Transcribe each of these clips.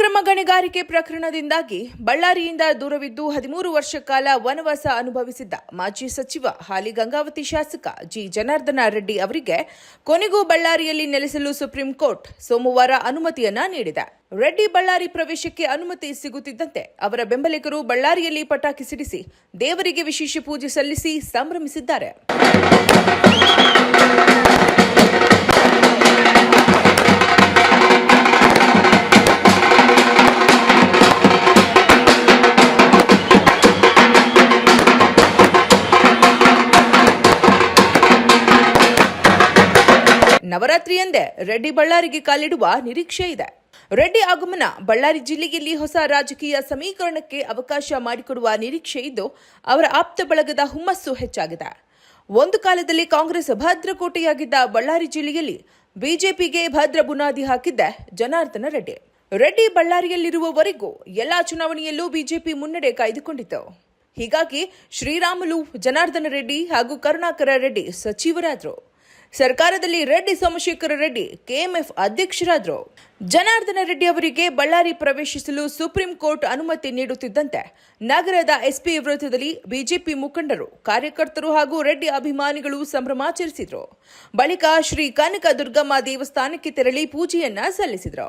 ಗಣಿಗಾರಿಕೆ ಪ್ರಕರಣದಿಂದಾಗಿ ಬಳ್ಳಾರಿಯಿಂದ ದೂರವಿದ್ದು ಹದಿಮೂರು ವರ್ಷ ಕಾಲ ವನವಾಸ ಅನುಭವಿಸಿದ್ದ ಮಾಜಿ ಸಚಿವ ಹಾಲಿ ಗಂಗಾವತಿ ಶಾಸಕ ಜಿ ಜನಾರ್ದನ ರೆಡ್ಡಿ ಅವರಿಗೆ ಕೊನೆಗೂ ಬಳ್ಳಾರಿಯಲ್ಲಿ ನೆಲೆಸಲು ಸುಪ್ರೀಂ ಕೋರ್ಟ್ ಸೋಮವಾರ ಅನುಮತಿಯನ್ನ ನೀಡಿದೆ. ರೆಡ್ಡಿ ಬಳ್ಳಾರಿ ಪ್ರವೇಶಕ್ಕೆ ಅನುಮತಿ ಸಿಗುತ್ತಿದ್ದಂತೆ ಅವರ ಬೆಂಬಲಿಗರು ಬಳ್ಳಾರಿಯಲ್ಲಿ ಪಟಾಕಿ ಸಿಡಿಸಿ ದೇವರಿಗೆ ವಿಶೇಷ ಪೂಜೆ ಸಲ್ಲಿಸಿ ಸಂಭ್ರಮಿಸಿದ್ದಾರೆ. ನವರಾತ್ರಿಯಂದೇ ರೆಡ್ಡಿ ಬಳ್ಳಾರಿಗೆ ಕಾಲಿಡುವ ನಿರೀಕ್ಷೆ ಇದೆ. ರೆಡ್ಡಿ ಆಗಮನ ಬಳ್ಳಾರಿ ಜಿಲ್ಲೆಯಲ್ಲಿ ಹೊಸ ರಾಜಕೀಯ ಸಮೀಕರಣಕ್ಕೆ ಅವಕಾಶ ಮಾಡಿಕೊಡುವ ನಿರೀಕ್ಷೆ ಇದ್ದು, ಅವರ ಆಪ್ತ ಬಳಗದ ಹುಮ್ಮಸ್ಸು ಹೆಚ್ಚಾಗಿದೆ. ಒಂದು ಕಾಲದಲ್ಲಿ ಕಾಂಗ್ರೆಸ್ ಭದ್ರಕೋಟೆಯಾಗಿದ್ದ ಬಳ್ಳಾರಿ ಜಿಲ್ಲೆಯಲ್ಲಿ ಬಿಜೆಪಿಗೆ ಭದ್ರ ಬುನಾದಿ ಹಾಕಿದ್ದ ಜನಾರ್ದನ ರೆಡ್ಡಿ. ರೆಡ್ಡಿ ಬಳ್ಳಾರಿಯಲ್ಲಿರುವವರೆಗೂ ಎಲ್ಲಾ ಚುನಾವಣೆಯಲ್ಲೂ ಬಿಜೆಪಿ ಮುನ್ನಡೆ ಕಾಯ್ದುಕೊಂಡಿತು ಹೀಗಾಗಿ ಶ್ರೀರಾಮುಲು, ಜನಾರ್ದನ ರೆಡ್ಡಿ ಹಾಗೂ ಕರುಣಾಕರ ರೆಡ್ಡಿ ಸಚಿವರಾದರು. ಸರ್ಕಾರದಲ್ಲಿ ರೆಡ್ಡಿ ಸೋಮಶೇಖರ ರೆಡ್ಡಿ, ಕೆಎಂಎಫ್ ಅಧ್ಯಕ್ಷರಾದರು. ಜನಾರ್ದನ ರೆಡ್ಡಿ ಅವರಿಗೆ ಬಳ್ಳಾರಿ ಪ್ರವೇಶಿಸಲು ಸುಪ್ರೀಂ ಕೋರ್ಟ್ ಅನುಮತಿ ನೀಡುತ್ತಿದ್ದಂತೆ ನಗರದ ಎಸ್ಪಿ ವೃತ್ತದಲ್ಲಿ ಬಿಜೆಪಿ ಮುಖಂಡರು, ಕಾರ್ಯಕರ್ತರು ಹಾಗೂ ರೆಡ್ಡಿ ಅಭಿಮಾನಿಗಳು ಸಂಭ್ರಮಾಚರಿಸಿದರು ಬಳಿಕ ಶ್ರೀ ಕನಕ ದುರ್ಗಮ್ಮ ದೇವಸ್ಥಾನಕ್ಕೆ ತೆರಳಿ ಪೂಜೆಯನ್ನ ಸಲ್ಲಿಸಿದರು.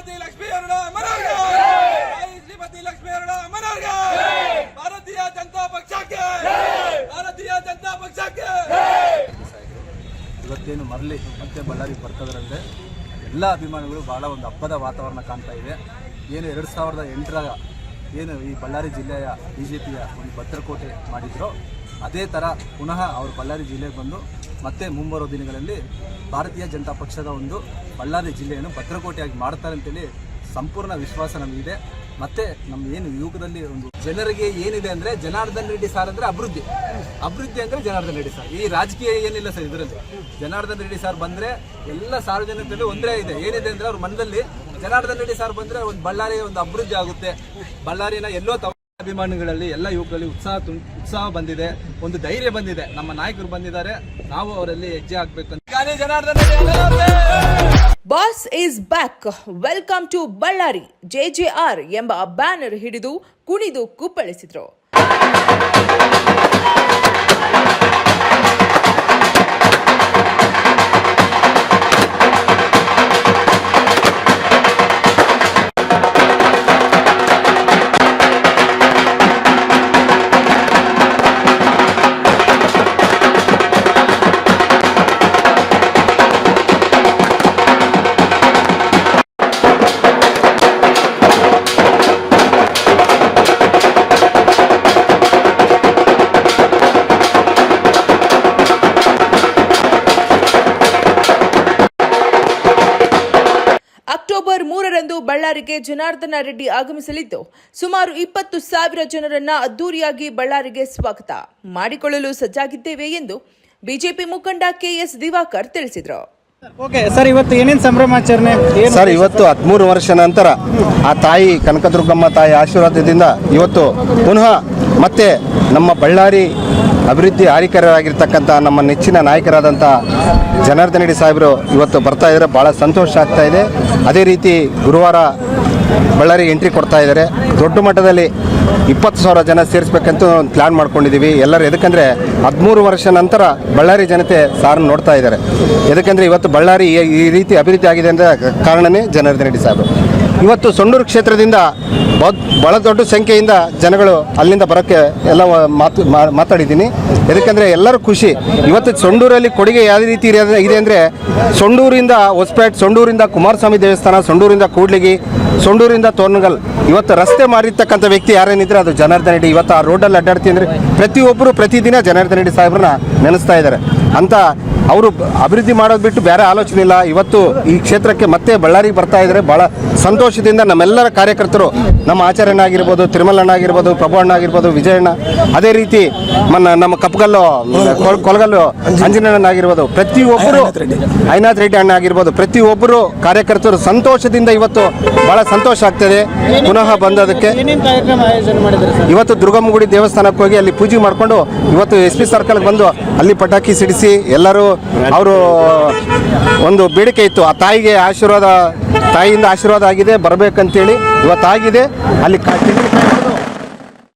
ಐ ಶ್ರೀಪತಿ ಲಕ್ಷ್ಮೀ ಅರುಣ ಮನೋರ್ಗ ಶ್ರೀಮತಿ ಲಕ್ಷ್ಮೀ ಅರುಣ ಮನೋರ್ಗ ಭಾರತೀಯ ಜನತಾ ಪಕ್ಷಕ್ಕೆ! ಭಾರತೀಯ ಜನತಾ ಪಕ್ಷಕ್ಕೆ! ಇವತ್ತೇನು ಮರಳಿ ಮತ್ತೆ ಬಳ್ಳಾರಿ ಬರ್ತದರಂತೆ ಎಲ್ಲ ಅಭಿಮಾನಿಗಳು ಬಹಳ ಒಂದು ಹಬ್ಬದ ವಾತಾವರಣ ಕಾಣ್ತಾ ಇದೆ. ಏನು ಎರಡು ಸಾವಿರದ ಎಂಟರಾಗ ಏನು ಈ ಬಳ್ಳಾರಿ ಜಿಲ್ಲೆಯ ಬಿ ಜೆ ಪಿಯ ಒಂದು ಭದ್ರಕೋಟೆ ಮಾಡಿದ್ರು ಅದೇ ಥರ ಪುನಃ ಅವರು ಬಳ್ಳಾರಿ ಜಿಲ್ಲೆಗೆ ಬಂದು ಮತ್ತೆ ಮುಂಬರುವ ದಿನಗಳಲ್ಲಿ ಭಾರತೀಯ ಜನತಾ ಪಕ್ಷದ ಒಂದು ಬಳ್ಳಾರಿ ಜಿಲ್ಲೆಯನ್ನು ಭದ್ರಕೋಟೆಯಾಗಿ ಮಾಡ್ತಾರೆ ಅಂತೇಳಿ ಸಂಪೂರ್ಣ ವಿಶ್ವಾಸ ನಮಗಿದೆ. ಮತ್ತೆ ನಮ್ಮ ಏನು ಯುಗದಲ್ಲಿ ಒಂದು ಜನರಿಗೆ ಏನಿದೆ ಅಂದ್ರೆ ಜನಾರ್ದನ್ ರೆಡ್ಡಿ ಸಾರ್ ಅಂದ್ರೆ ಅಭಿವೃದ್ಧಿ. ಅಭಿವೃದ್ಧಿ ಅಂದ್ರೆ ಜನಾರ್ದನ್ ರೆಡ್ಡಿ ಸರ್. ಈ ರಾಜಕೀಯ ಏನಿಲ್ಲ ಸರ್ ಇದರಲ್ಲಿ. ಜನಾರ್ದನ್ ರೆಡ್ಡಿ ಸಾರ್ ಬಂದ್ರೆ ಎಲ್ಲ ಸಾರ್ವಜನಿಕರಲ್ಲಿ ಒಂದೇ ಇದೆ. ಏನಿದೆ ಅಂದ್ರೆ ಅವ್ರ ಮನದಲ್ಲಿ ಜನಾರ್ದನ್ ರೆಡ್ಡಿ ಸಾರ್ ಬಂದ್ರೆ ಒಂದು ಬಳ್ಳಾರಿ ಒಂದು ಅಭಿವೃದ್ಧಿ ಆಗುತ್ತೆ. ಬಳ್ಳಾರಿನ ಎಲ್ಲೋ ಅಭಿಮಾನಿಗಳಲ್ಲಿ ಎಲ್ಲ ಯುವಕರಲ್ಲಿ ಉತ್ಸಾಹ ಉತ್ಸಾಹ ಬಂದಿದೆ, ಒಂದು ಧೈರ್ಯ ಬಂದಿದೆ. ನಮ್ಮ ನಾಯಕರು ಬಂದಿದ್ದಾರೆ, ನಾವು ಅವರಲ್ಲಿ ಹೆಜ್ಜೆ ಹಾಕ್ಬೇಕು ಅಂತ. Shri Gali Janardhana boss is back welcome to Ballari J J R ಎಂಬ ಬ್ಯಾನರ್ ಹಿಡಿದು ಕುಣಿದು ಕುಪ್ಪಳಿಸಿದ್ರು. ಮೂರರಂದು ಬಳ್ಳಾರಿಗೆ ಜನಾರ್ದನ ರೆಡ್ಡಿ ಆಗಮಿಸಲಿದ್ದು ಸುಮಾರು ಇಪ್ಪತ್ತು ಸಾವಿರ ಜನರನ್ನ ಅದ್ದೂರಿಯಾಗಿ ಬಳ್ಳಾರಿಗೆ ಸ್ವಾಗತ ಮಾಡಿಕೊಳ್ಳಲು ಸಜ್ಜಾಗಿದ್ದೇವೆ ಎಂದು ಬಿಜೆಪಿ ಮುಖಂಡ ಕೆಎಸ್ ದಿವಾಕರ್ ತಿಳಿಸಿದರು. ಓಕೆ ಸರ್ ಇವತ್ತು ಏನೇನು ಸಂಭ್ರಮಾಚರಣೆ ಸರ್ ಇವತ್ತು ಹದಿಮೂರು ವರ್ಷ ನಂತರ ಆ ತಾಯಿ ಕನಕದುರ್ಗಮ್ಮ ತಾಯಿ ಆಶೀರ್ವಾದದಿಂದ ಇವತ್ತು ಪುನಃ ಮತ್ತೆ ನಮ್ಮ ಬಳ್ಳಾರಿ ಅಭಿವೃದ್ಧಿ ಆರಿಕರಾಗಿರ್ತಕ್ಕಂಥ ನಮ್ಮ ನೆಚ್ಚಿನ ನಾಯಕರಾದಂಥ ಜನಾರ್ದನ ರೆಡ್ಡಿ ಸಾಹೇಬರು ಇವತ್ತು ಬರ್ತಾ ಇದ್ದಾರೆ. ಭಾಳ ಸಂತೋಷ ಆಗ್ತಾ ಇದೆ. ಅದೇ ರೀತಿ ಗುರುವಾರ ಬಳ್ಳಾರಿ ಎಂಟ್ರಿ ಕೊಡ್ತಾ ಇದ್ದಾರೆ. ದೊಡ್ಡ ಮಟ್ಟದಲ್ಲಿ ಇಪ್ಪತ್ತು ಸಾವಿರ ಜನ ಸೇರಿಸ್ಬೇಕಂತ ಒಂದು ಪ್ಲ್ಯಾನ್ ಮಾಡ್ಕೊಂಡಿದ್ದೀವಿ. ಎಲ್ಲರೂ ಎದಕ್ಕಂದರೆ ಹದಿಮೂರು ವರ್ಷ ನಂತರ ಬಳ್ಳಾರಿ ಜನತೆ ಸಾರನ್ನು ನೋಡ್ತಾ ಇದ್ದಾರೆ. ಎದಕ್ಕಂದರೆ ಇವತ್ತು ಬಳ್ಳಾರಿ ಈ- ರೀತಿ ಅಭಿವೃದ್ಧಿ ಆಗಿದೆ ಅಂದ್ರೆ ಕಾರಣನೇ ಜನಾರ್ದನ ರೆಡ್ಡಿ ಸಾಹೇಬರು. ಇವತ್ತು ಸೊಂಡೂರು ಕ್ಷೇತ್ರದಿಂದ ಬಹು- ಬಹಳ ದೊಡ್ಡ ಸಂಖ್ಯೆಯಿಂದ ಜನಗಳು ಅಲ್ಲಿಂದ ಬರೋಕ್ಕೆ ಎಲ್ಲ ಮಾತು ಮಾತಾಡಿದ್ದೀನಿ. ಯಾಕಂದರೆ ಎಲ್ಲರೂ ಖುಷಿ. ಇವತ್ತು ಸೊಂಡೂರಲ್ಲಿ ಕೊಡುಗೆ ಯಾವ ರೀತಿ ಇದೆ ಅಂದರೆ ಸೊಂಡೂರಿಂದ ಹೊಸಪೇಟ್, ಸೊಂಡೂರಿಂದ ಕುಮಾರಸ್ವಾಮಿ ದೇವಸ್ಥಾನ, ಸೊಂಡೂರಿಂದ ಕೂಡ್ಲಿಗಿ, ಸೊಂಡೂರಿಂದ ತೋರ್ನಗಲ್ ಇವತ್ತು ರಸ್ತೆ ಮಾಡಿರ್ತಕ್ಕಂಥ ವ್ಯಕ್ತಿ ಯಾರೇನಿದ್ರೆ ಅದು ಜನಾರ್ದನ ರೆಡ್ಡಿ. ಇವತ್ತು ಆ ರೋಡಲ್ಲಿ ಅಡ್ಡಾಡ್ತೀನಿ ಅಂದರೆ ಪ್ರತಿಯೊಬ್ಬರು ಪ್ರತಿದಿನ ಜನಾರ್ದನ ರೆಡ್ಡಿ ಸಾಹೇಬ್ರನ್ನ ನೆನೆಸ್ತಾ ಇದ್ದಾರೆ. ಅಂತ ಅವರು ಅಭಿವೃದ್ಧಿ ಮಾಡೋದು ಬಿಟ್ಟು ಬೇರೆ ಆಲೋಚನೆ ಇಲ್ಲ. ಇವತ್ತು ಈ ಕ್ಷೇತ್ರಕ್ಕೆ ಮತ್ತೆ ಬಳ್ಳಾರಿಗೆ ಬರ್ತಾ ಇದ್ರೆ ಭಾಳ ಸಂತೋಷದಿಂದ ನಮ್ಮೆಲ್ಲರ ಕಾರ್ಯಕರ್ತರು ನಮ್ಮ ಆಚಾರ್ಯಣ್ಣ ಆಗಿರ್ಬೋದು ತಿರುಮಲಣ್ಣ ಆಗಿರ್ಬೋದು ಪ್ರಭು ಅಣ್ಣ ಆಗಿರ್ಬೋದು ವಿಜಯಣ್ಣ ಅದೇ ರೀತಿ ಮನ್ನ ನಮ್ಮ ಕಪ್ಪಗಲ್ಲು ಕೊಳಗಲ್ಲು ಕೊಲಗಲ್ಲು ಅಂಜನಣ್ಣ ಆಗಿರ್ಬೋದು ಪ್ರತಿಯೊಬ್ಬರು ಐನಾಥ್ ರೆಡ್ಡಿ. ಅಣ್ಣ ಆಗಿರ್ಬೋದು ಪ್ರತಿಯೊಬ್ಬರು ಕಾರ್ಯಕರ್ತರು ಸಂತೋಷದಿಂದ ಇವತ್ತು ಬಹಳ ಸಂತೋಷ ಆಗ್ತದೆ. ಪುನಃ ಬಂದದಕ್ಕೆ ಇವತ್ತು ಇವತ್ತು ದುರ್ಗಮ್ಮಗುಡಿ ದೇವಸ್ಥಾನಕ್ಕೆ ಹೋಗಿ ಅಲ್ಲಿ ಪೂಜೆ ಮಾಡಿಕೊಂಡು ಇವತ್ತು ಎಸ್ ಪಿ ಸರ್ಕಲ್ಗೆ ಬಂದು ಅಲ್ಲಿ ಪಟಾಕಿ ಸಿಡಿಸಿ ಎಲ್ಲರೂ ಅವರು ಒಂದು ಬೇಡಿಕೆ ಇತ್ತು. ಆ ತಾಯಿಗೆ ಆಶೀರ್ವಾದ ತಾಯಿಯಿಂದ ಆಶೀರ್ವಾದ ಆಗಿದೆ ಬರಬೇಕಂತೇಳಿ ಇವತ್ತಾಗಿದೆ. ಅಲ್ಲಿ